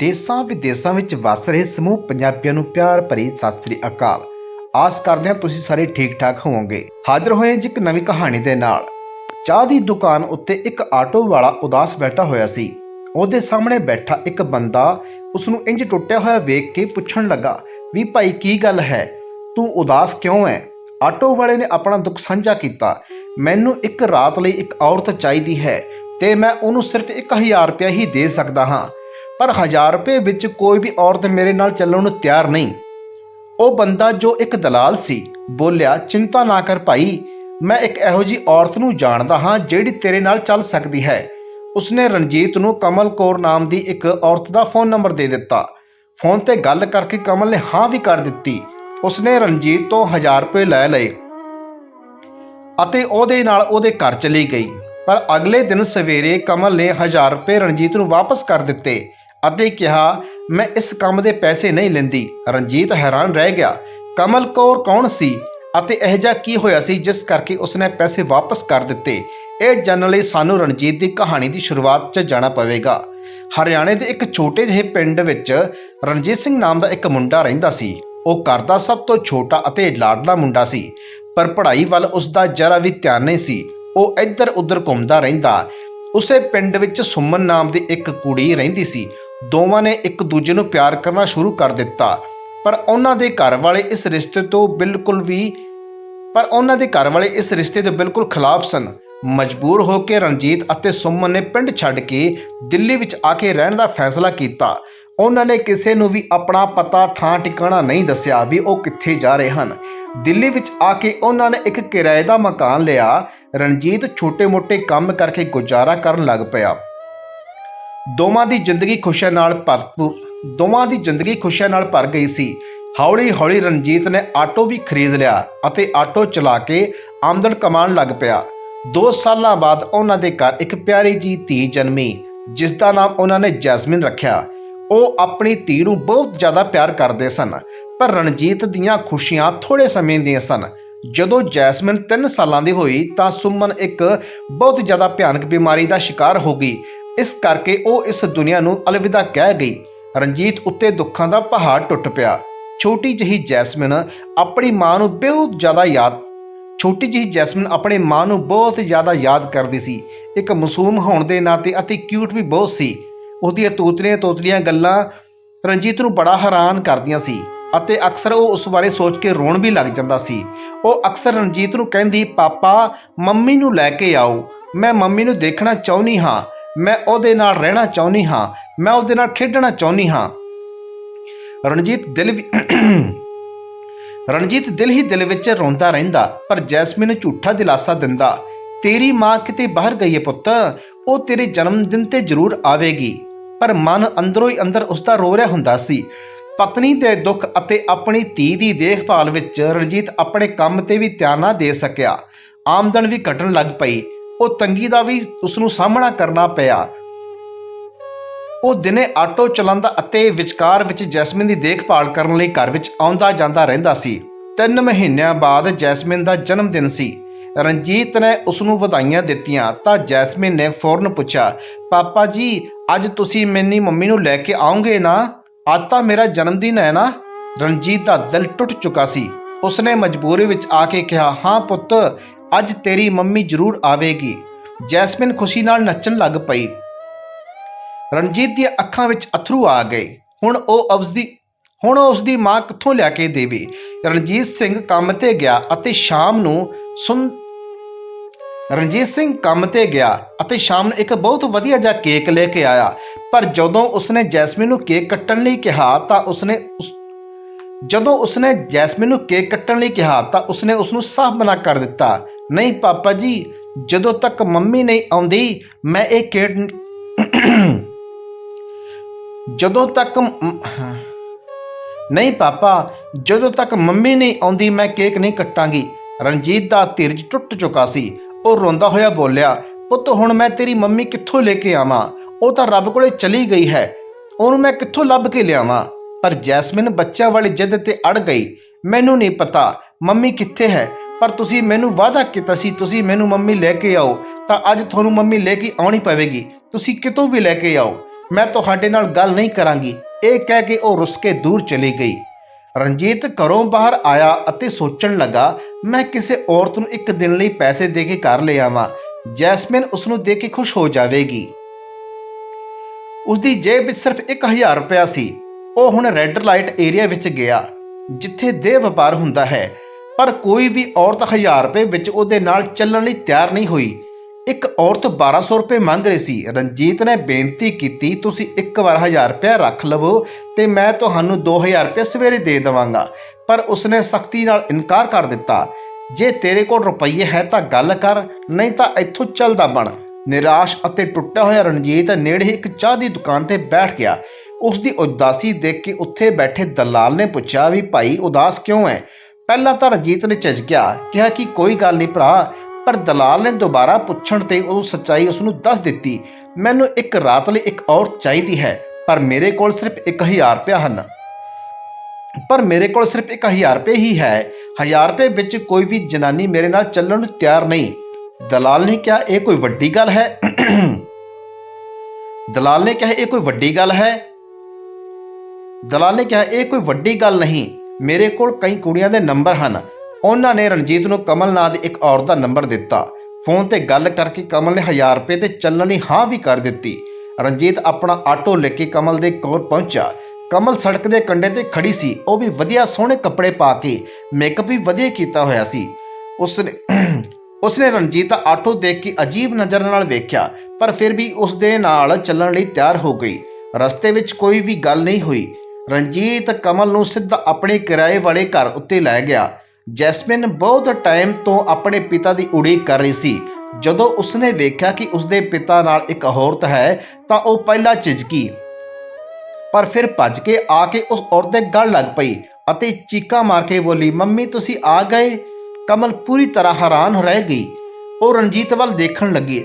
ਦੇਸਾਂ ਵਿਦੇਸਾਂ ਵਿੱਚ ਵੱਸ ਰਹੇ ਸਮੂਹ ਪੰਜਾਬੀਆਂ ਨੂੰ ਪਿਆਰ ਭਰੀ ਸਤਿ ਸ੍ਰੀ ਅਕਾਲ। ਆਸ ਕਰਦੇ ਹਾਂ ਤੁਸੀਂ ਸਾਰੇ ਠੀਕ ਠਾਕ ਹੋਵੋਗੇ। ਹਾਜ਼ਰ ਹੋਏ ਹਾਂ ਜੀ ਇੱਕ ਨਵੀਂ ਕਹਾਣੀ ਦੇ ਨਾਲ। ਚਾਹ ਦੀ ਦੁਕਾਨ ਉੱਤੇ ਇੱਕ ਆਟੋ ਵਾਲਾ ਉਦਾਸ ਬੈਠਾ ਹੋਇਆ ਸੀ। ਉਹਦੇ ਸਾਹਮਣੇ ਬੈਠਾ ਇੱਕ ਬੰਦਾ ਉਸ ਨੂੰ ਇੰਜ ਟੁੱਟਿਆ ਹੋਇਆ ਵੇਖ ਕੇ ਪੁੱਛਣ ਲੱਗਾ, ਵੀ ਭਾਈ ਕੀ ਗੱਲ ਹੈ? ਤੂੰ ਉਦਾਸ ਕਿਉਂ ਹੈ ਆਟੋ ਵਾਲੇ ਨੇ ਆਪਣਾ ਦੁੱਖ ਸਾਂਝਾ ਕੀਤਾ, ਮੈਨੂੰ ਇੱਕ ਰਾਤ ਲਈ ਇੱਕ ਔਰਤ ਚਾਹੀਦੀ ਹੈ ਤੇ ਮੈਂ ਉਹਨੂੰ ਸਿਰਫ 1000 ਰੁਪਇਆ ਹੀ ਦੇ ਸਕਦਾ ਹਾਂ। ਪਰ 1000 ਰੁਪਏ ਵਿੱਚ ਕੋਈ ਵੀ ਔਰਤ ਮੇਰੇ ਨਾਲ ਚੱਲਣ ਨੂੰ ਤਿਆਰ ਨਹੀਂ। ਉਹ ਬੰਦਾ ਜੋ ਇੱਕ ਦਲਾਲ ਸੀ, ਬੋਲਿਆ, ਚਿੰਤਾ ਨਾ ਕਰ ਭਾਈ, ਮੈਂ ਇੱਕ ਇਹੋ ਜੀ ਔਰਤ ਨੂੰ ਜਾਣਦਾ ਹਾਂ ਜਿਹੜੀ ਤੇਰੇ ਨਾਲ ਚੱਲ ਸਕਦੀ ਹੈ। ਉਸਨੇ ਰਣਜੀਤ ਨੂੰ ਕਮਲ ਕੌਰ ਨਾਮ ਦੀ ਇੱਕ ਔਰਤ ਦਾ ਫੋਨ ਨੰਬਰ ਦੇ ਦਿੱਤਾ। ਫੋਨ ਤੇ ਗੱਲ ਕਰਕੇ ਕਮਲ ਨੇ ਹਾਂ ਵੀ ਕਰ ਦਿੱਤੀ। ਉਸਨੇ ਰਣਜੀਤ ਤੋਂ 1000 ਰੁਪਏ ਲੈ ਲਏ ਅਤੇ ਉਹਦੇ ਨਾਲ ਉਹਦੇ ਘਰ ਚਲੀ ਗਈ। ਪਰ ਅਗਲੇ ਦਿਨ ਸਵੇਰੇ ਕਮਲ ਨੇ 1000 ਰੁਪਏ ਰਣਜੀਤ ਨੂੰ ਵਾਪਸ ਕਰ ਦਿੱਤੇ। ਅਤੇ ਕਿਹਾ, ਮੈਂ ਇਸ ਕੰਮ ਦੇ ਪੈਸੇ ਨਹੀਂ ਲੈਂਦੀ। ਰਣਜੀਤ ਹੈਰਾਨ ਰਹਿ ਗਿਆ। ਕਮਲ ਕੌਰ ਕੌਣ ਸੀ ਅਤੇ ਇਹ ਜਿਹਾ ਕੀ ਹੋਇਆ ਸੀ ਜਿਸ ਕਰਕੇ ਉਸਨੇ ਪੈਸੇ ਵਾਪਸ ਕਰ ਦਿੱਤੇ? ਇਹ ਜਾਣਨ ਲਈ ਸਾਨੂੰ ਰਣਜੀਤ ਦੀ ਕਹਾਣੀ ਦੀ ਸ਼ੁਰੂਆਤ 'ਚ ਜਾਣਾ ਪਵੇਗਾ। ਹਰਿਆਣੇ ਦੇ ਇੱਕ ਛੋਟੇ ਜਿਹੇ ਪਿੰਡ ਵਿੱਚ ਰਣਜੀਤ ਸਿੰਘ ਨਾਮ ਦਾ ਇੱਕ ਮੁੰਡਾ ਰਹਿੰਦਾ ਸੀ। ਉਹ ਘਰ ਦਾ ਸਭ ਤੋਂ ਛੋਟਾ ਅਤੇ ਲਾਡਲਾ ਮੁੰਡਾ ਸੀ, ਪਰ ਪੜ੍ਹਾਈ ਵੱਲ ਉਸ ਦਾ ਜਰਾ ਵੀ ਧਿਆਨ ਨਹੀਂ ਸੀ। ਉਹ ਇੱਧਰ ਉੱਧਰ ਘੁੰਮਦਾ ਰਹਿੰਦਾ। ਉਸੇ ਪਿੰਡ ਵਿੱਚ ਸੁਮਨ ਨਾਮ ਦੀ ਇੱਕ ਕੁੜੀ ਰਹਿੰਦੀ ਸੀ। ਦੋਵਾਂ ਨੇ ਇੱਕ ਦੂਜੇ ਨੂੰ ਪਿਆਰ ਕਰਨਾ ਸ਼ੁਰੂ ਕਰ ਦਿੱਤਾ। ਪਰ ਉਹਨਾਂ ਦੇ ਘਰ ਵਾਲੇ ਇਸ ਰਿਸ਼ਤੇ ਤੋਂ ਬਿਲਕੁਲ ਵੀ ਪਰ ਉਹਨਾਂ ਦੇ ਘਰ ਵਾਲੇ ਇਸ ਰਿਸ਼ਤੇ ਦੇ ਬਿਲਕੁਲ ਖਿਲਾਫ ਸਨ। ਮਜਬੂਰ ਹੋ ਕੇ ਰਣਜੀਤ ਅਤੇ ਸੁਮਨ ਨੇ ਪਿੰਡ ਛੱਡ ਕੇ ਦਿੱਲੀ ਵਿੱਚ ਆ ਕੇ ਰਹਿਣ ਦਾ ਫੈਸਲਾ ਕੀਤਾ। ਉਹਨਾਂ ਨੇ ਕਿਸੇ ਨੂੰ ਵੀ ਆਪਣਾ ਪਤਾ ਥਾਂ ਟਿਕਾਣਾ ਨਹੀਂ ਦੱਸਿਆ ਵੀ ਉਹ ਕਿੱਥੇ ਜਾ ਰਹੇ ਹਨ। ਦਿੱਲੀ ਵਿੱਚ ਆ ਕੇ ਉਹਨਾਂ ਨੇ ਇੱਕ ਕਿਰਾਏ ਦਾ ਮਕਾਨ ਲਿਆ। ਰਣਜੀਤ ਛੋਟੇ-ਮੋਟੇ ਕੰਮ ਕਰਕੇ ਗੁਜ਼ਾਰਾ ਕਰਨ ਲੱਗ ਪਿਆ। ਦੋਵਾਂ ਦੀ ਜ਼ਿੰਦਗੀ ਖੁਸ਼ੀਆਂ ਨਾਲ ਭਰਪੂਰ ਦੋਵਾਂ ਦੀ ਜ਼ਿੰਦਗੀ ਖੁਸ਼ੀਆਂ ਨਾਲ ਭਰ ਗਈ ਸੀ। ਹੌਲੀ-ਹੌਲੀ ਰਣਜੀਤ ਨੇ ਆਟੋ ਵੀ ਖਰੀਦ ਲਿਆ ਅਤੇ ਆਟੋ ਚਲਾ ਕੇ ਆਮਦਨ ਕਮਾਉਣ ਲੱਗ ਪਿਆ। 2 ਸਾਲਾਂ ਬਾਅਦ ਉਹਨਾਂ ਦੇ ਘਰ ਇੱਕ ਪਿਆਰੀ ਜੀ ਧੀ ਜਨਮੀ, ਜਿਸ ਦਾ ਨਾਮ ਉਹਨਾਂ ਨੇ ਜੈਸਮਿਨ ਰੱਖਿਆ। ਉਹ ਆਪਣੀ ਧੀ ਨੂੰ ਬਹੁਤ ਜ਼ਿਆਦਾ ਪਿਆਰ ਕਰਦੇ ਸਨ, ਪਰ ਰਣਜੀਤ ਦੀਆਂ ਖੁਸ਼ੀਆਂ ਥੋੜੇ ਸਮੇਂ ਦੀਆਂ ਸਨ। ਜਦੋਂ ਜੈਸਮਿਨ 3 ਸਾਲਾਂ ਦੀ ਹੋਈ ਤਾਂ ਸੁਮਨ ਇੱਕ ਬਹੁਤ ਜ਼ਿਆਦਾ ਭਿਆਨਕ ਬਿਮਾਰੀ ਦਾ ਸ਼ਿਕਾਰ ਹੋ ਗਈ ਇਸ ਕਰਕੇ ਉਹ ਇਸ ਦੁਨੀਆ ਨੂੰ ਅਲਵਿਦਾ ਕਹਿ ਗਈ। ਰਣਜੀਤ ਉੱਤੇ ਦੁੱਖਾਂ ਦਾ ਪਹਾੜ ਟੁੱਟ ਪਿਆ। ਛੋਟੀ ਜਿਹੀ ਜੈਸਮਿਨ ਆਪਣੀ ਮਾਂ ਨੂੰ ਬਹੁਤ ਜ਼ਿਆਦਾ ਯਾਦ ਛੋਟੀ ਜਿਹੀ ਜੈਸਮਿਨ ਆਪਣੇ ਮਾਂ ਨੂੰ ਬਹੁਤ ਜ਼ਿਆਦਾ ਯਾਦ ਕਰਦੀ ਸੀ। ਇੱਕ ਮਾਸੂਮ ਹੋਣ ਦੇ ਨਾਤੇ ਅਤੇ ਕਿਊਟ ਵੀ ਬਹੁਤ ਸੀ। ਉਹਦੀਆਂ ਤੋਤਲੀਆਂ ਤੋਤਲੀਆਂ ਗੱਲਾਂ ਰਣਜੀਤ ਨੂੰ ਬੜਾ ਹੈਰਾਨ ਕਰਦੀਆਂ ਸੀ ਅਤੇ ਅਕਸਰ ਉਹ ਉਸ ਬਾਰੇ ਸੋਚ ਕੇ ਰੋਣ ਵੀ ਲੱਗ ਜਾਂਦਾ ਸੀ। ਉਹ ਅਕਸਰ ਰਣਜੀਤ ਨੂੰ ਕਹਿੰਦੀ, ਪਾਪਾ, ਮੰਮੀ ਨੂੰ ਲੈ ਕੇ ਆਓ। ਮੈਂ ਮੰਮੀ ਨੂੰ ਦੇਖਣਾ ਚਾਹੁੰਦੀ ਹਾਂ। ਮੈਂ ਉਹਦੇ ਨਾਲ ਰਹਿਣਾ ਚਾਹੁੰਦੀ ਹਾਂ, ਮੈਂ ਉਹਦੇ ਨਾਲ ਖੇਡਣਾ ਚਾਹੁੰਦੀ ਹਾਂ। ਰਣਜੀਤ ਦਿਲ ਰਣਜੀਤ ਦਿਲ ਹੀ ਦਿਲ ਵਿੱਚ ਰੋਂਦਾ ਰਹਿੰਦਾ, ਪਰ ਜੈਸਮੀਨ ਨੂੰ ਝੂਠਾ ਦਿਲਾਸਾ ਦਿੰਦਾ, ਤੇਰੀ ਮਾਂ ਕਿਤੇ ਬਾਹਰ ਗਈ ਹੈ ਪੁੱਤ, ਉਹ ਤੇਰੇ ਜਨਮ ਦਿਨ ਤੇ ਜ਼ਰੂਰ ਆਵੇਗੀ। ਪਰ ਮਨ ਅੰਦਰੋਂ ਹੀ ਅੰਦਰ ਉਸ ਦਾ ਰੋ ਰਿਹਾ ਹੁੰਦਾ ਸੀ। ਪਤਨੀ ਦੇ ਦੁੱਖ ਅਤੇ ਆਪਣੀ ਧੀ ਦੀ ਦੇਖਭਾਲ ਵਿੱਚ ਰਣਜੀਤ ਆਪਣੇ ਕੰਮ ਤੇ ਵੀ ਧਿਆਨ ਨਾ ਦੇ ਸਕਿਆ। ਆਮਦਨ ਵੀ ਘਟਣ ਲੱਗ ਪਈ। ਉਹ ਤੰਗੀ ਦਾ ਵੀ ਉਸ ਨੂੰ ਸਾਹਮਣਾ ਕਰਨਾ ਪਿਆ। ਉਹ ਦਿਨੇ ਆਟੋ ਚਲਾਉਂਦਾ ਅਤੇ ਵਿਚਕਾਰ ਵਿੱਚ ਜੈਸਮਿਨ ਦੀ ਦੇਖਭਾਲ ਕਰਨ ਲਈ ਘਰ ਵਿੱਚ ਆਉਂਦਾ ਜਾਂਦਾ ਰਹਿੰਦਾ ਸੀ। ਤਿੰਨ ਮਹੀਨਿਆਂ ਬਾਅਦ ਜੈਸਮਿਨ ਦਾ ਜਨਮ ਦਿਨ ਸੀ। ਰਣਜੀਤ ਨੇ ਉਸ ਨੂੰ ਵਧਾਈਆਂ ਦਿੱਤੀਆਂ ਤਾਂ ਜੈਸਮਿਨ ਨੇ ਫੌਰਨ ਪੁੱਛਿਆ, ਪਾਪਾ ਜੀ, ਅੱਜ ਤੁਸੀਂ ਮੈਨੀ ਮੰਮੀ ਨੂੰ ਲੈ ਕੇ ਆਉਂਗੇ ਨਾ? ਅੱਜ ਤਾਂ ਮੇਰਾ ਜਨਮ ਦਿਨ ਹੈ ਨਾ? ਰਣਜੀਤ ਦਾ ਦਿਲ ਟੁੱਟ ਚੁੱਕਾ ਸੀ। ਉਸਨੇ ਮਜਬੂਰੀ ਵਿੱਚ ਆ ਕੇ ਕਿਹਾ, ਹਾਂ ਪੁੱਤ ਅੱਜ ਤੇਰੀ ਮੰਮੀ ਜ਼ਰੂਰ ਆਵੇਗੀ। ਜੈਸਮਿਨ ਖੁਸ਼ੀ ਨਾਲ ਨੱਚਣ ਲੱਗ ਪਈ। ਰਣਜੀਤ ਦੀਆਂ ਅੱਖਾਂ ਵਿੱਚ ਅਥਰੂ ਆ ਗਏ। ਹੁਣ ਉਹ ਉਸਦੀ ਹੁਣ ਉਹ ਉਸਦੀ ਮਾਂ ਕਿੱਥੋਂ ਲਿਆ ਕੇ ਦੇਵੇ? ਰਣਜੀਤ ਸਿੰਘ ਕੰਮ ਤੇ ਗਿਆ ਅਤੇ ਸ਼ਾਮ ਨੂੰ ਸੁਨ ਰਣਜੀਤ ਸਿੰਘ ਕੰਮ ਤੇ ਗਿਆ ਅਤੇ ਸ਼ਾਮ ਨੂੰ ਇੱਕ ਬਹੁਤ ਵਧੀਆ ਜਿਹਾ ਕੇਕ ਲੈ ਕੇ ਆਇਆ। ਪਰ ਜਦੋਂ ਉਸਨੇ ਜੈਸਮਿਨ ਨੂੰ ਕੇਕ ਕੱਟਣ ਲਈ ਕਿਹਾ ਤਾਂ ਉਸਨੇ ਉਸ, ਜਦੋਂ ਉਸਨੇ ਜੈਸਮਿਨ ਨੂੰ ਕੇਕ ਕੱਟਣ ਲਈ ਕਿਹਾ ਤਾਂ ਉਸਨੇ ਉਸ ਨੂੰ ਸਾਫ਼ ਮਨਾ ਕਰ ਦਿੱਤਾ। ਨਹੀਂ, ਪਾਪਾ ਜੀ, ਜਦੋਂ ਤੱਕ ਮੰਮੀ ਨਹੀਂ ਆਉਂਦੀ, ਮੈਂ ਇਹ ਕੇਕ ਜਦੋਂ ਤੱਕ ਨਹੀਂ, ਪਾਪਾ, ਜਦੋਂ ਤੱਕ ਮੰਮੀ ਨਹੀਂ ਆਉਂਦੀ, ਮੈਂ ਕੇਕ ਨਹੀਂ ਕੱਟਾਂਗੀ। ਰਣਜੀਤ ਦਾ ਧੀਰਜ ਟੁੱਟ ਚੁੱਕਾ ਸੀ। ਉਹ ਰੋਂਦਾ ਹੋਇਆ ਬੋਲਿਆ, ਪੁੱਤ, ਹੁਣ ਮੈਂ ਤੇਰੀ ਮੰਮੀ ਕਿੱਥੋਂ ਲੈ ਕੇ ਆਵਾਂ? ਉਹ ਤਾਂ ਰੱਬ ਕੋਲੇ ਚਲੀ ਗਈ ਹੈ। ਉਹਨੂੰ ਮੈਂ ਕਿੱਥੋਂ ਲੱਭ ਕੇ ਲਿਆਵਾਂ? ਪਰ ਜੈਸਮਿਨ ਬੱਚਿਆਂ ਵਾਲੀ ਜਿੱਦ ਤੇ ਅੜ ਗਈ। ਮੈਨੂੰ ਨਹੀਂ ਪਤਾ, ਮੰਮੀ ਕਿੱਥੇ ਹੈ? ਪਰ ਤੁਸੀਂ ਮੈਨੂੰ ਵਾਅਦਾ ਕੀਤਾ ਸੀ, ਤੁਸੀਂ ਮੈਨੂੰ ਮੰਮੀ ਲੈ ਕੇ ਆਓ, ਤਾਂ ਅੱਜ ਤੁਹਾਨੂੰ ਮੰਮੀ ਲੈ ਕੇ ਆਉਣੀ ਪਵੇਗੀ। ਤੁਸੀਂ ਕਿਤੋਂ ਵੀ ਲੈ ਕੇ ਆਓ, ਮੈਂ ਤੁਹਾਡੇ ਨਾਲ ਗੱਲ ਨਹੀਂ ਕਰਾਂਗੀ। ਇਹ ਕਹਿ ਕੇ ਉਹ ਰੁੱਸ ਕੇ ਦੂਰ ਚਲੀ ਗਈ। ਰਣਜੀਤ ਘਰੋਂ ਬਾਹਰ ਆਇਆ ਅਤੇ ਸੋਚਣ ਲੱਗਾ, ਮੈਂ ਕਿਸੇ ਔਰਤ ਨੂੰ ਇੱਕ ਦਿਨ ਲਈ ਪੈਸੇ ਦੇ ਕੇ ਘਰ ਲੈ ਆਵਾਂ। ਜੈਸਮਿਨ ਉਸ ਨੂੰ ਦੇਖ ਕੇ ਖੁਸ਼ ਹੋ ਜਾਵੇਗੀ। ਉਸ ਦੀ ਜੇਬ ਵਿੱਚ ਸਿਰਫ 1000 ਰੁਪਇਆ ਸੀ। ਉਹ ਹੁਣ ਰੈੱਡ ਲਾਈਟ ਏਰੀਆ ਵਿੱਚ ਗਿਆ, ਜਿੱਥੇ ਦੇਹ ਵਪਾਰ ਹੁੰਦਾ ਹੈ। ਪਰ ਕੋਈ ਵੀ ਔਰਤ 1000 ਰੁਪਏ ਵਿੱਚ ਉਹਦੇ ਨਾਲ ਚੱਲਣ ਲਈ ਤਿਆਰ ਨਹੀਂ ਹੋਈ। ਇੱਕ ਔਰਤ 1200 ਰੁਪਏ ਮੰਗ ਰਹੀ ਸੀ। ਰਣਜੀਤ ਨੇ ਬੇਨਤੀ ਕੀਤੀ, ਤੁਸੀਂ ਇੱਕ ਵਾਰ 1000 ਰੁਪਏ ਰੱਖ ਲਵੋ ਤੇ ਮੈਂ ਤੁਹਾਨੂੰ 2000 ਰੁਪਏ ਸਵੇਰੇ ਦੇ ਦੇਵਾਂਗਾ। ਪਰ ਉਸਨੇ ਸਖਤੀ ਨਾਲ ਇਨਕਾਰ ਕਰ ਦਿੱਤਾ। ਜੇ ਤੇਰੇ ਕੋਲ ਰੁਪਈਏ ਹੈ ਤਾਂ ਗੱਲ ਕਰ, ਨਹੀਂ ਤਾਂ ਇੱਥੋਂ ਚੱਲਦਾ ਬਣ। ਨਿਰਾਸ਼ ਅਤੇ ਟੁੱਟਿਆ ਹੋਇਆ ਰਣਜੀਤ ਨੇੜੇ ਹੀ ਇੱਕ ਚਾਹ ਦੀ ਦੁਕਾਨ ਤੇ ਬੈਠ ਗਿਆ। ਉਸ ਦੀ ਉਦਾਸੀ ਦੇਖ ਕੇ ਉੱਥੇ ਬੈਠੇ ਦਲਾਲ ਨੇ ਪੁੱਛਿਆ ਵੀ, ਭਾਈ, ਉਦਾਸ ਕਿਉਂ ਹੈ? ਪਹਿਲਾਂ ਤਾਂ ਰਣਜੀਤ ਨੇ ਝਿਜਕਿਆ, ਕਿਹਾ ਕਿ ਕੋਈ ਗੱਲ ਨਹੀਂ ਭਰਾ, ਪਰ ਦਲਾਲ ਨੇ ਦੁਬਾਰਾ ਪੁੱਛਣ ਤੇ ਉਹ ਸੱਚਾਈ ਉਸ ਨੂੰ ਦੱਸ ਦਿੱਤੀ, ਮੈਨੂੰ ਇੱਕ ਰਾਤ ਲਈ ਇੱਕ ਔਰਤ ਚਾਹੀਦੀ ਹੈ, ਪਰ ਮੇਰੇ ਕੋਲ ਸਿਰਫ 1000 ਰੁਪਇਆ ਹਨ। ਪਰ ਮੇਰੇ ਕੋਲ ਸਿਰਫ 1000 ਰੁਪਏ ਹੀ ਹੈ 1000 ਰੁਪਏ ਵਿੱਚ ਕੋਈ ਵੀ ਜਨਾਨੀ ਮੇਰੇ ਨਾਲ ਚੱਲਣ ਨੂੰ ਤਿਆਰ ਨਹੀਂ। ਦਲਾਲ ਨੇ ਕਿਹਾ, ਇਹ ਕੋਈ ਵੱਡੀ ਗੱਲ ਹੈ? ਦਲਾਲ ਨੇ ਕਿਹਾ, ਇਹ ਕੋਈ ਵੱਡੀ ਗੱਲ ਹੈ? ਦਲਾਲ ਨੇ ਕਿਹਾ, ਇਹ ਕੋਈ ਵੱਡੀ ਗੱਲ ਨਹੀਂ। ਮੇਰੇ ਕੋਲ ਕਈ ਕੁੜੀਆਂ ਦੇ ਨੰਬਰ ਹਨ। ਉਹਨਾਂ ਨੇ ਰਣਜੀਤ ਨੂੰ ਕਮਲ ਨਾਂ ਦੀ ਇੱਕ ਔਰਤ ਦਾ ਨੰਬਰ ਦਿੱਤਾ। ਫੋਨ ਤੇ ਗੱਲ ਕਰਕੇ ਕਮਲ ਨੇ 1000 ਰੁਪਏ ਤੇ ਚੱਲਣ ਲਈ ਹਾਂ ਵੀ ਕਰ ਦਿੱਤੀ। ਰਣਜੀਤ ਆਪਣਾ ਆਟੋ ਲੈ ਕੇ ਕਮਲ ਦੇ ਕੋਲ ਪਹੁੰਚਾ ਕਮਲ ਸੜਕ ਦੇ ਕੰਢੇ ਤੇ ਖੜੀ ਸੀ। ਉਹ ਵੀ ਵਧੀਆ ਸੋਹਣੇ ਕੱਪੜੇ ਪਾ ਕੇ ਮੇਕਅਪ ਵੀ ਵਧੀਆ ਕੀਤਾ ਹੋਇਆ ਸੀ। ਉਸਨੇ ਉਸਨੇ ਰਣਜੀਤ ਦਾ ਆਟੋ ਦੇਖ ਕੇ ਅਜੀਬ ਨਜ਼ਰ ਨਾਲ ਵੇਖਿਆ, ਪਰ ਫਿਰ ਵੀ ਉਸ ਦੇ ਨਾਲ ਚੱਲਣ ਲਈ ਤਿਆਰ ਹੋ ਗਈ। ਰਸਤੇ ਵਿੱਚ ਕੋਈ ਵੀ ਗੱਲ ਨਹੀਂ ਹੋਈ। ਰਣਜੀਤ ਕਮਲ ਨੂੰ ਸਿੱਧਾ ਆਪਣੇ ਕਿਰਾਏ ਵਾਲੇ ਘਰ ਉੱਤੇ ਲੈ ਗਿਆ। ਜੈਸਮਿਨ ਬਹੁਤ ਟਾਈਮ ਤੋਂ ਆਪਣੇ ਪਿਤਾ ਦੀ ਉਡੀਕ ਕਰ ਰਹੀ ਸੀ। ਜਦੋਂ ਉਸਨੇ ਵੇਖਿਆ ਕਿ ਉਸਦੇ ਪਿਤਾ ਨਾਲ ਇੱਕ ਔਰਤ ਹੈ, ਤਾਂ ਉਹ ਪਹਿਲਾਂ ਝਿਜਕੀ। ਪਰ ਫਿਰ ਭੱਜ ਕੇ ਆ ਕੇ ਉਸ ਔਰਤ ਦੇ ਗਲ ਲੱਗ ਪਈ ਅਤੇ ਚੀਕਾਂ ਮਾਰ ਕੇ ਬੋਲੀ, ਮੰਮੀ, ਤੁਸੀਂ ਆ ਗਏ? ਕਮਲ ਪੂਰੀ ਤਰ੍ਹਾਂ ਹੈਰਾਨ ਰਹਿ ਗਈ। ਉਹ ਰਣਜੀਤ ਵੱਲ ਦੇਖਣ ਲੱਗੀ।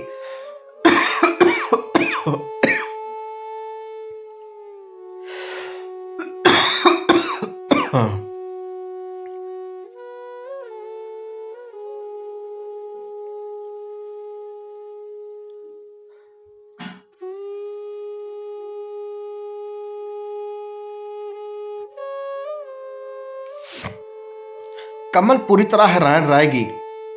ਕਮਲ ਪੂਰੀ ਤਰ੍ਹਾਂ ਹੈਰਾਨ ਰਹਿ ਗਈ।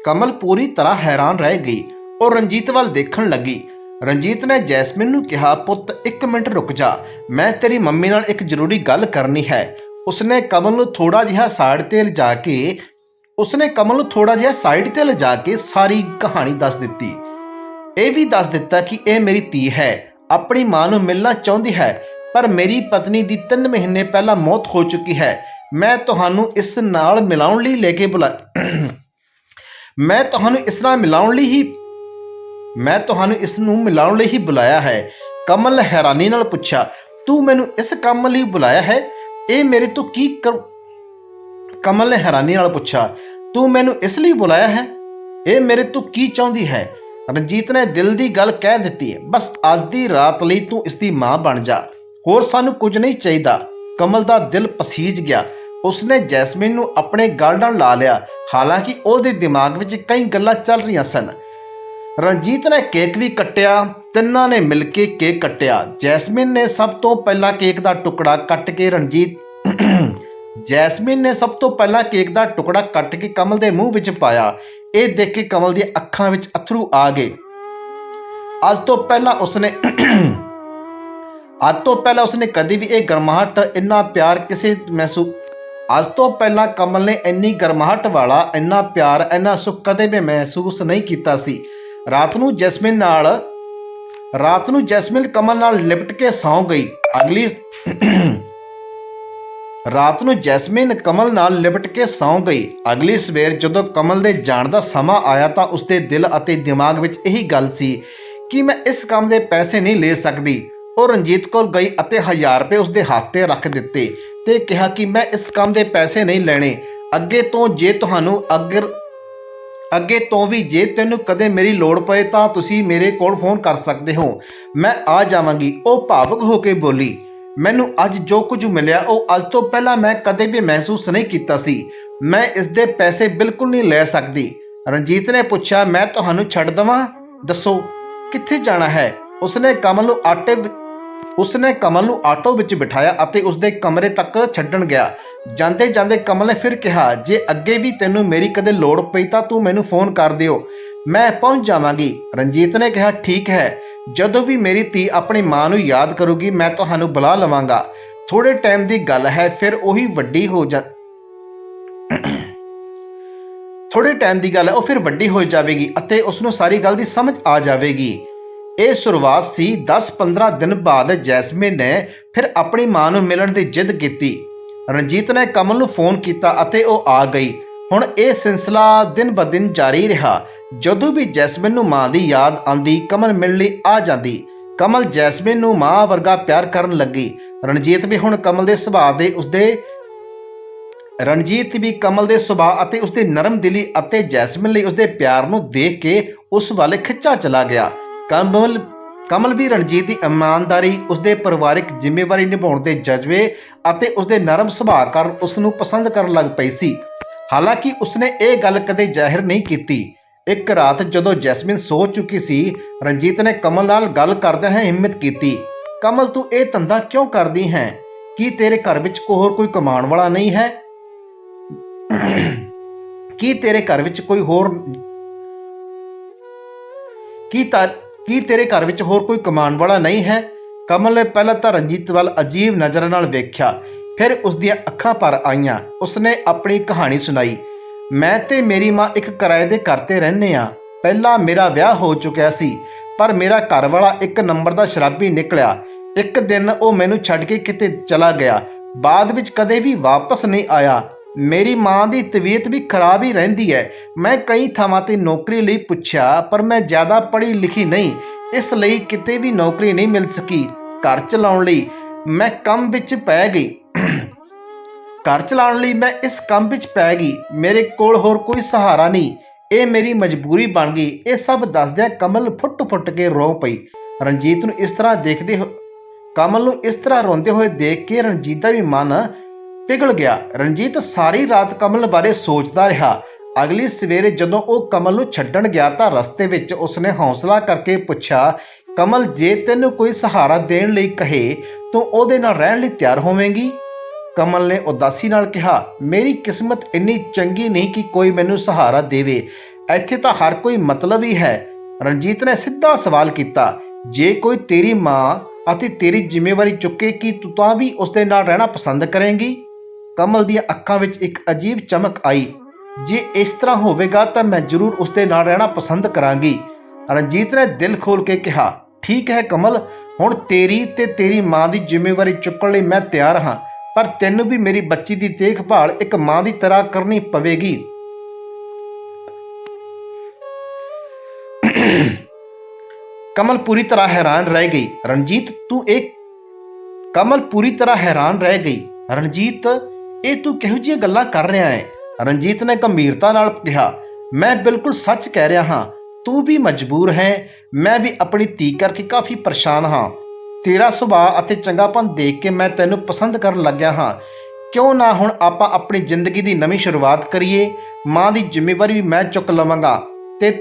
ਕਮਲ ਪੂਰੀ ਤਰ੍ਹਾਂ ਹੈਰਾਨ ਰਹਿ ਗਈ ਉਹ ਰਣਜੀਤ ਵੱਲ ਦੇਖਣ ਲੱਗੀ। ਰਣਜੀਤ ਨੇ ਜੈਸਮਿਨ ਨੂੰ ਕਿਹਾ, ਪੁੱਤ, ਇੱਕ ਮਿੰਟ ਰੁਕ ਜਾ। ਮੈਂ ਤੇਰੀ ਮੰਮੀ ਨਾਲ ਇੱਕ ਜ਼ਰੂਰੀ ਗੱਲ ਕਰਨੀ ਹੈ। ਉਸਨੇ ਕਮਲ ਨੂੰ ਥੋੜਾ ਜਿਹਾ ਸਾਈਡ ਤੇ ਲਿਜਾ ਕੇ, ਉਸਨੇ ਕਮਲ ਨੂੰ ਥੋੜਾ ਜਿਹਾ ਸਾਈਡ ਤੇ ਲਿਜਾ ਕੇ ਸਾਰੀ ਕਹਾਣੀ ਦੱਸ ਦਿੱਤੀ। ਇਹ ਵੀ ਦੱਸ ਦਿੱਤਾ ਕਿ ਇਹ ਮੇਰੀ ਧੀ ਹੈ। ਆਪਣੀ ਮਾਂ ਨੂੰ ਮਿਲਣਾ ਚਾਹੁੰਦੀ ਹੈ, ਪਰ ਮੇਰੀ ਪਤਨੀ ਦੀ 3 ਮਹੀਨੇ ਪਹਿਲਾਂ ਮੌਤ ਹੋ ਚੁੱਕੀ ਹੈ। ਮੈਂ ਤੁਹਾਨੂੰ ਇਸ ਨਾਲ ਮਿਲਾਉਣ ਲਈ ਲੈ ਕੇ ਬੁਲਾ, ਮੈਂ ਤੁਹਾਨੂੰ ਇਸ ਨਾਲ ਮਿਲਾਉਣ ਲਈ ਹੀ, ਮੈਂ ਤੁਹਾਨੂੰ ਇਸ ਨੂੰ ਮਿਲਾਉਣ ਲਈ ਹੀ ਬੁਲਾਇਆ ਹੈ। ਕਮਲ ਨੇ ਹੈਰਾਨੀ ਨਾਲ ਪੁੱਛਿਆ, ਤੂੰ ਮੈਨੂੰ ਇਸ ਕੰਮ ਲਈ ਬੁਲਾਇਆ ਹੈ? ਇਹ ਮੇਰੇ ਤੋਂ ਕੀ ਕਰ ਕਮਲ ਨੇ ਹੈਰਾਨੀ ਨਾਲ ਪੁੱਛਿਆ, ਤੂੰ ਮੈਨੂੰ ਇਸ ਲਈ ਬੁਲਾਇਆ ਹੈ? ਇਹ ਮੇਰੇ ਤੋਂ ਕੀ ਚਾਹੁੰਦੀ ਹੈ? ਰਣਜੀਤ ਨੇ ਦਿਲ ਦੀ ਗੱਲ ਕਹਿ ਦਿੱਤੀ ਹੈ ਬਸ ਅੱਜ ਦੀ ਰਾਤ ਲਈ ਤੂੰ ਇਸ ਦੀ ਮਾਂ ਬਣ ਜਾ, ਹੋਰ ਸਾਨੂੰ ਕੁਝ ਨਹੀਂ ਚਾਹੀਦਾ। ਕਮਲ ਦਾ ਦਿਲ ਪਸੀਜ ਗਿਆ। ਉਸਨੇ ਜੈਸਮਿਨ ਨੂੰ ਆਪਣੇ ਗਲ ਨਾਲ ਲਾ ਲਿਆ, ਹਾਲਾਂਕਿ ਉਹਦੇ ਦਿਮਾਗ ਵਿੱਚ ਕਈ ਗੱਲਾਂ ਚੱਲ ਰਹੀਆਂ ਸਨ। ਰਣਜੀਤ ਨੇ ਕੇਕ ਵੀ ਕੱਟਿਆ, ਤਿੰਨਾਂ ਨੇ ਮਿਲ ਕੇ ਕੇਕ ਕੱਟਿਆ। ਜੈਸਮਿਨ ਨੇ ਸਭ ਤੋਂ ਪਹਿਲਾਂ ਕੇਕ ਦਾ ਟੁਕੜਾ ਕੱਟ ਕੇ ਰਣਜੀਤ ਜੈਸਮਿਨ ਨੇ ਸਭ ਤੋਂ ਪਹਿਲਾਂ ਕੇਕ ਦਾ ਟੁਕੜਾ ਕੱਟ ਕੇ ਕਮਲ ਦੇ ਮੂੰਹ ਵਿੱਚ ਪਾਇਆ। ਇਹ ਦੇਖ ਕੇ ਕਮਲ ਦੀਆਂ ਅੱਖਾਂ ਵਿੱਚ ਅਥਰੂ ਆ ਗਏ। ਅੱਜ ਤੋਂ ਪਹਿਲਾਂ ਉਸਨੇ ਅੱਜ ਤੋਂ ਪਹਿਲਾਂ ਉਸਨੇ ਕਦੀ ਵੀ ਇਹ ਗਰਮਾਹਟ, ਇੰਨਾ ਪਿਆਰ ਕਿਸੇ ਮਹਿਸੂਸ ਅੱਜ ਤੋਂ ਪਹਿਲਾਂ ਕਮਲ ਨੇ ਇੰਨੀ ਗਰਮਾਹਟ ਵਾਲਾ, ਇੰਨਾ ਪਿਆਰ, ਇੰਨਾ ਸੁੱਖ ਕਦੇ ਵੀ ਮਹਿਸੂਸ ਨਹੀਂ ਕੀਤਾ ਸੀ। ਰਾਤ ਨੂੰ ਜੈਸਮਿਨ ਨਾਲ, ਰਾਤ ਨੂੰ ਜੈਸਮਿਨ ਕਮਲ ਨਾਲ ਲਿਪਟ ਕੇ ਸੌਂ ਗਈ। ਅਗਲੀ ਰਾਤ ਨੂੰ ਜੈਸਮਿਨ ਕਮਲ ਨਾਲ ਲਿਪਟ ਕੇ ਸੌਂ ਗਈ। ਅਗਲੀ ਸਵੇਰ ਜਦੋਂ ਕਮਲ ਦੇ ਜਾਣ ਦਾ ਸਮਾਂ ਆਇਆ ਤਾਂ ਉਸਦੇ ਦਿਲ ਅਤੇ ਦਿਮਾਗ ਵਿੱਚ ਇਹੀ ਗੱਲ ਸੀ ਕਿ ਮੈਂ ਇਸ ਕੰਮ ਦੇ ਪੈਸੇ ਨਹੀਂ ਲੈ ਸਕਦੀ। ਉਹ ਰਣਜੀਤ ਕੋਲ ਗਈ ਅਤੇ 1000 ਰੁਪਏ ਉਸਦੇ ਹੱਥ ਤੇ ਰੱਖ ਦਿੱਤੇ। ਤੇ ਕਿਹਾ ਕਿ ਮੈਂ ਇਸ ਕੰਮ ਦੇ ਪੈਸੇ ਨਹੀਂ ਲੈਣੇ। ਅੱਗੇ ਤੋਂ ਜੇ ਤੁਹਾਨੂੰ ਅਗਰ ਅੱਗੇ ਤੋਂ ਵੀ ਜੇ ਤੈਨੂੰ ਕਦੇ ਮੇਰੀ ਲੋੜ ਪਏ ਤਾਂ ਤੁਸੀਂ ਮੇਰੇ ਕੋਲ ਫੋਨ ਕਰ ਸਕਦੇ ਹੋ। ਮੈਂ ਆ ਜਾਵਾਂਗੀ। ਉਹ ਭਾਵੁਕ ਹੋ ਕੇ ਬੋਲੀ, ਮੈਨੂੰ ਅੱਜ ਜੋ ਕੁਝ ਮਿਲਿਆ, ਉਹ ਅੱਜ ਤੋਂ ਪਹਿਲਾਂ ਮੈਂ ਕਦੇ ਵੀ ਮਹਿਸੂਸ ਨਹੀਂ ਕੀਤਾ ਸੀ। ਮੈਂ ਇਸ ਦੇ ਪੈਸੇ ਬਿਲਕੁਲ ਨਹੀਂ ਲੈ ਸਕਦੀ। ਰਣਜੀਤ ਨੇ ਪੁੱਛਿਆ, ਮੈਂ ਤੁਹਾਨੂੰ ਛੱਡ ਦਵਾਂ? ਦੱਸੋ, ਕਿੱਥੇ ਜਾਣਾ ਹੈ? ਉਸਨੇ ਕਮਲ ਨੂੰ ਆਟੇ ਵਿ- ਉਸਨੇ ਕਮਲ ਨੂੰ ਆਟੋ ਵਿੱਚ ਬਿਠਾਇਆ ਅਤੇ ਉਸਦੇ ਕਮਰੇ ਤੱਕ ਛੱਡਣ ਗਿਆ। ਜਾਂਦੇ ਜਾਂਦੇ ਕਮਲ ਨੇ ਫਿਰ ਕਿਹਾ, ਜੇ ਅੱਗੇ ਵੀ ਤੈਨੂੰ ਮੇਰੀ ਕਦੇ ਲੋੜ ਪਈ ਤਾਂ ਤੂੰ ਮੈਨੂੰ ਫੋਨ ਕਰ ਦਿਓ। ਮੈਂ ਪਹੁੰਚ ਜਾਵਾਂਗੀ। ਰਣਜੀਤ ਨੇ ਕਿਹਾ, ਠੀਕ ਹੈ। ਜਦੋਂ ਵੀ ਮੇਰੀ ਧੀ ਆਪਣੀ ਮਾਂ ਨੂੰ ਯਾਦ ਕਰੂਗੀ, ਮੈਂ ਤੁਹਾਨੂੰ ਬੁਲਾ ਲਵਾਂਗਾ। ਥੋੜੇ ਟਾਈਮ ਦੀ ਗੱਲ ਹੈ, ਫਿਰ ਉਹੀ ਵੱਡੀ ਹੋ ਜਾ ਥੋੜੇ ਟਾਈਮ ਦੀ ਗੱਲ ਹੈ, ਉਹ ਫਿਰ ਵੱਡੀ ਹੋ ਜਾਵੇਗੀ ਅਤੇ ਉਸ ਨੂੰ ਸਾਰੀ ਗੱਲ ਦੀ ਸਮਝ ਆ ਜਾਵੇਗੀ। ਇਹ ਸ਼ੁਰੂਆਤ ਸੀ 10-15 ਦਿਨ ਬਾਅਦ ਜੈਸਮੀਨ ਨੇ ਫਿਰ ਆਪਣੀ ਮਾਂ ਨੂੰ ਮਿਲਣ ਦੀ ਜਿੱਦ ਕੀਤੀ। ਰਣਜੀਤ ਨੇ ਕਮਲ ਨੂੰ ਫੋਨ ਕੀਤਾ ਅਤੇ ਉਹ ਆ ਗਈ। ਹੁਣ ਇਹ ਸਿਲਸਿਲਾ ਦਿਨ ਬ ਦਿਨ ਜਾਰੀ ਰਿਹਾ। ਜਦੋਂ ਵੀ ਜੈਸਮੀਨ ਨੂੰ ਮਾਂ ਦੀ ਯਾਦ ਆਂਦੀ ਕਮਲ ਮਿਲਣ ਲਈ ਆ ਜਾਂਦੀ। ਕਮਲ ਜੈਸਮੀਨ ਨੂੰ ਮਾਂ ਵਰਗਾ ਪਿਆਰ ਕਰਨ ਲੱਗੀ। ਰਣਜੀਤ ਵੀ ਹੁਣ ਕਮਲ ਦੇ ਸੁਭਾਅ ਦੇ ਉਸਦੇ ਰਣਜੀਤ ਵੀ ਕਮਲ ਦੇ ਸੁਭਾਅ ਅਤੇ ਉਸਦੇ ਨਰਮ ਦਿਲੀ ਅਤੇ ਜੈਸਮਿਨ ਲਈ ਉਸਦੇ ਪਿਆਰ ਨੂੰ ਦੇਖ ਕੇ ਉਸ ਵੱਲ ਖਿੱਚਾ ਚਲਾ ਗਿਆ। ਕਮਲ ਕਮਲ ਵੀ ਰਣਜੀਤ ਦੀ ਇਮਾਨਦਾਰੀ ਉਸਦੇ ਪਰਿਵਾਰਿਕ ਜ਼ਿੰਮੇਵਾਰੀ ਨਿਭਾਉਣ ਦੇ ਜਜ਼ਬੇ ਅਤੇ ਉਸਦੇ ਨਰਮ ਸੁਭਾਅ ਕਾਰਨ ਉਸ ਨੂੰ ਪਸੰਦ ਕਰਨ ਲੱਗ ਪਈ ਸੀ। ਹਾਲਾਂਕਿ ਉਸਨੇ ਇਹ ਗੱਲ ਕਦੇ ਜ਼ਾਹਿਰ ਨਹੀਂ ਕੀਤੀ। ਇੱਕ ਰਾਤ ਜਦੋਂ ਜੈਸਮਿਨ ਸੋ ਚੁੱਕੀ ਸੀ, ਰਣਜੀਤ ਨੇ ਕਮਲ ਨਾਲ ਗੱਲ ਕਰਦਿਆਂ ਹੋਏ ਹਿੰਮਤ ਕੀਤੀ। ਕਮਲ, ਤੂੰ ਇਹ ਧੰਦਾ ਕਿਉਂ ਕਰਦੀ ਹੈ? ਕੀ ਤੇਰੇ ਘਰ ਵਿੱਚ ਹੋਰ ਕੋਈ ਕਮਾਉਣ ਵਾਲਾ ਨਹੀਂ ਹੈ? ਕੀ ਤੇਰੇ ਘਰ ਵਿੱਚ ਕੋਈ ਹੋਰ, ਕੀ ਤਾਂ ਕੀ ਤੇਰੇ ਘਰ ਵਿੱਚ ਹੋਰ ਕੋਈ ਕਮਾਉਣ ਵਾਲਾ ਨਹੀਂ ਹੈ? ਕਮਲ ਨੇ ਪਹਿਲਾਂ ਤਾਂ ਰਣਜੀਤ ਵੱਲ ਅਜੀਬ ਨਜ਼ਰਾਂ ਨਾਲ ਵੇਖਿਆ, ਫਿਰ ਉਸ ਦੀਆਂ ਅੱਖਾਂ ਭਰ ਆਈਆਂ। ਉਸਨੇ ਆਪਣੀ ਕਹਾਣੀ ਸੁਣਾਈ, ਮੈਂ ਤੇ ਮੇਰੀ ਮਾਂ ਇੱਕ ਕਿਰਾਏ ਦੇ ਘਰ ਤੇ ਰਹਿੰਦੇ ਆ ਪਹਿਲਾਂ ਮੇਰਾ ਵਿਆਹ ਹੋ ਚੁੱਕਿਆ ਸੀ, ਪਰ ਮੇਰਾ ਘਰ ਵਾਲਾ ਇੱਕ ਨੰਬਰ ਦਾ ਸ਼ਰਾਬੀ ਨਿਕਲਿਆ। ਇੱਕ ਦਿਨ ਉਹ ਮੈਨੂੰ ਛੱਡ ਕੇ ਕਿਤੇ ਚਲਾ ਗਿਆ। ਬਾਅਦ ਵਿੱਚ ਕਦੇ ਵੀ ਵਾਪਸ ਨਹੀਂ ਆਇਆ। ਮੇਰੀ ਮਾਂ ਦੀ ਤਬੀਅਤ ਵੀ ਖਰਾਬ ਹੀ ਰਹਿੰਦੀ ਹੈ। ਮੈਂ ਕਈ ਥਾਵਾਂ ਤੇ ਨੌਕਰੀ ਲਈ ਪੁੱਛਿਆ, ਪਰ ਮੈਂ ਜ਼ਿਆਦਾ ਪੜ੍ਹੀ ਲਿਖੀ ਨਹੀਂ। ਇਸ ਲਈ ਕਿਤੇ ਵੀ ਨੌਕਰੀ ਨਹੀਂ ਮਿਲ ਸਕੀ। ਘਰ ਚਲਾਉਣ ਲਈ ਮੈਂ ਕੰਮ ਵਿੱਚ ਪੈ ਗਈ। ਘਰ ਚਲਾਉਣ ਲਈ ਮੈਂ ਇਸ ਕੰਮ ਵਿੱਚ ਪੈ ਗਈ। ਮੇਰੇ ਕੋਲ ਹੋਰ ਕੋਈ ਸਹਾਰਾ ਨਹੀਂ। ਇਹ ਮੇਰੀ ਮਜਬੂਰੀ ਬਣ ਗਈ। ਇਹ ਸਭ ਦੱਸਦਿਆਂ ਕਮਲ ਫੁੱਟ-ਫੁੱਟ ਕੇ ਰੋ ਪਈ। ਰਣਜੀਤ ਨੂੰ ਇਸ ਤਰ੍ਹਾਂ ਦੇਖਦੇ ਹੋ ਕਮਲ ਨੂੰ ਇਸ ਤਰ੍ਹਾਂ ਰੋਂਦੇ ਹੋਏ ਦੇਖ ਕੇ ਰਣਜੀਤ ਦਾ ਵੀ ਮਨ ਪਿਘਲ ਗਿਆ। ਰਣਜੀਤ ਸਾਰੀ ਰਾਤ ਕਮਲ ਬਾਰੇ ਸੋਚਦਾ ਰਿਹਾ। ਅਗਲੀ ਸਵੇਰੇ ਜਦੋਂ ਉਹ ਕਮਲ ਨੂੰ ਛੱਡਣ ਗਿਆ ਤਾਂ ਰਸਤੇ ਵਿੱਚ ਉਸਨੇ ਹੌਸਲਾ ਕਰਕੇ ਪੁੱਛਿਆ, ਕਮਲ, ਜੇ ਤੈਨੂੰ ਕੋਈ ਸਹਾਰਾ ਦੇਣ ਲਈ ਕਹੇ, ਤੂੰ ਉਹਦੇ ਨਾਲ ਰਹਿਣ ਲਈ ਤਿਆਰ ਹੋਵੇਂਗੀ? ਕਮਲ ਨੇ ਉਦਾਸੀ ਨਾਲ ਕਿਹਾ, ਮੇਰੀ ਕਿਸਮਤ ਇੰਨੀ ਚੰਗੀ ਨਹੀਂ ਕਿ ਕੋਈ ਮੈਨੂੰ ਸਹਾਰਾ ਦੇਵੇ। ਇੱਥੇ ਤਾਂ ਹਰ ਕੋਈ ਮਤਲਬ ਹੀ ਹੈ। ਰਣਜੀਤ ਨੇ ਸਿੱਧਾ ਸਵਾਲ ਕੀਤਾ, ਜੇ ਕੋਈ ਤੇਰੀ ਮਾਂ ਅਤੇ ਤੇਰੀ ਜ਼ਿੰਮੇਵਾਰੀ ਚੁੱਕੇ ਕਿ ਤੂੰ ਤਾਂ ਵੀ ਉਸ ਦੇ ਨਾਲ ਰਹਿਣਾ ਪਸੰਦ ਕਰੇਂਗੀ? ਕਮਲ ਦੀਆਂ ਅੱਖਾਂ ਵਿੱਚ ਇੱਕ ਅਜੀਬ ਚਮਕ ਆਈ। ਜੇ ਇਸ ਤਰ੍ਹਾਂ ਹੋਵੇਗਾ ਤਾਂ ਮੈਂ ਜ਼ਰੂਰ ਉਸ ਦੇ ਨਾਲ ਰਹਿਣਾ ਪਸੰਦ ਕਰਾਂਗੀ। ਰਣਜੀਤ ਨੇ ਦਿਲ ਖੋਲ ਕੇ ਕਿਹਾ, ਠੀਕ ਹੈ ਕਮਲ, ਹੁਣ ਤੇਰੀ ਤੇ ਤੇਰੀ ਮਾਂ ਦੀ ਜ਼ਿੰਮੇਵਾਰੀ ਚੁੱਕਣ ਲਈ ਮੈਂ ਤਿਆਰ ਹਾਂ, ਪਰ ਤੈਨੂੰ ਵੀ ਮੇਰੀ ਬੱਚੀ ਦੀ ਦੇਖਭਾਲ ਇੱਕ ਮਾਂ ਦੀ ਤਰ੍ਹਾਂ ਕਰਨੀ ਪਵੇਗੀ। ਕਮਲ ਪੂਰੀ ਤਰ੍ਹਾਂ ਹੈਰਾਨ ਰਹਿ ਗਈ। ਰਣਜੀਤ, ਤੂੰ ਇਹ ਕਮਲ ਪੂਰੀ ਤਰ੍ਹਾਂ ਹੈਰਾਨ ਰਹਿ ਗਈ। ਰਣਜੀਤ ਇਹ ਤੂੰ ਕਿਹੋ ਜਿਹੀਆਂ ਗੱਲਾਂ ਕਰ ਰਿਹਾ ਹੈ? ਰਣਜੀਤ ਨੇ ਗੰਭੀਰਤਾ ਨਾਲ ਕਿਹਾ, ਮੈਂ ਬਿਲਕੁਲ ਸੱਚ ਕਹਿ ਰਿਹਾ ਹਾਂ, ਤੂੰ ਵੀ ਮਜਬੂਰ ਹੈ। ਮੈਂ ਵੀ ਆਪਣੀ ਧੀ ਕਰਕੇ ਕਾਫੀ ਪਰੇਸ਼ਾਨ ਹਾਂ। ਤੇਰਾ ਸੁਭਾਅ ਅਤੇ ਚੰਗਾਪਨ ਦੇਖ ਕੇ ਮੈਂ ਤੈਨੂੰ ਪਸੰਦ ਕਰਨ ਲੱਗਿਆ ਹਾਂ। ਕਿਉਂ ਨਾ ਹੁਣ ਆਪਾਂ ਆਪਣੀ ਜ਼ਿੰਦਗੀ ਦੀ ਨਵੀਂ ਸ਼ੁਰੂਆਤ ਕਰੀਏ? ਮਾਂ ਦੀ ਜ਼ਿੰਮੇਵਾਰੀ ਵੀ ਮੈਂ ਚੁੱਕ ਲਵਾਂਗਾ ਤੇ ਤੂੰ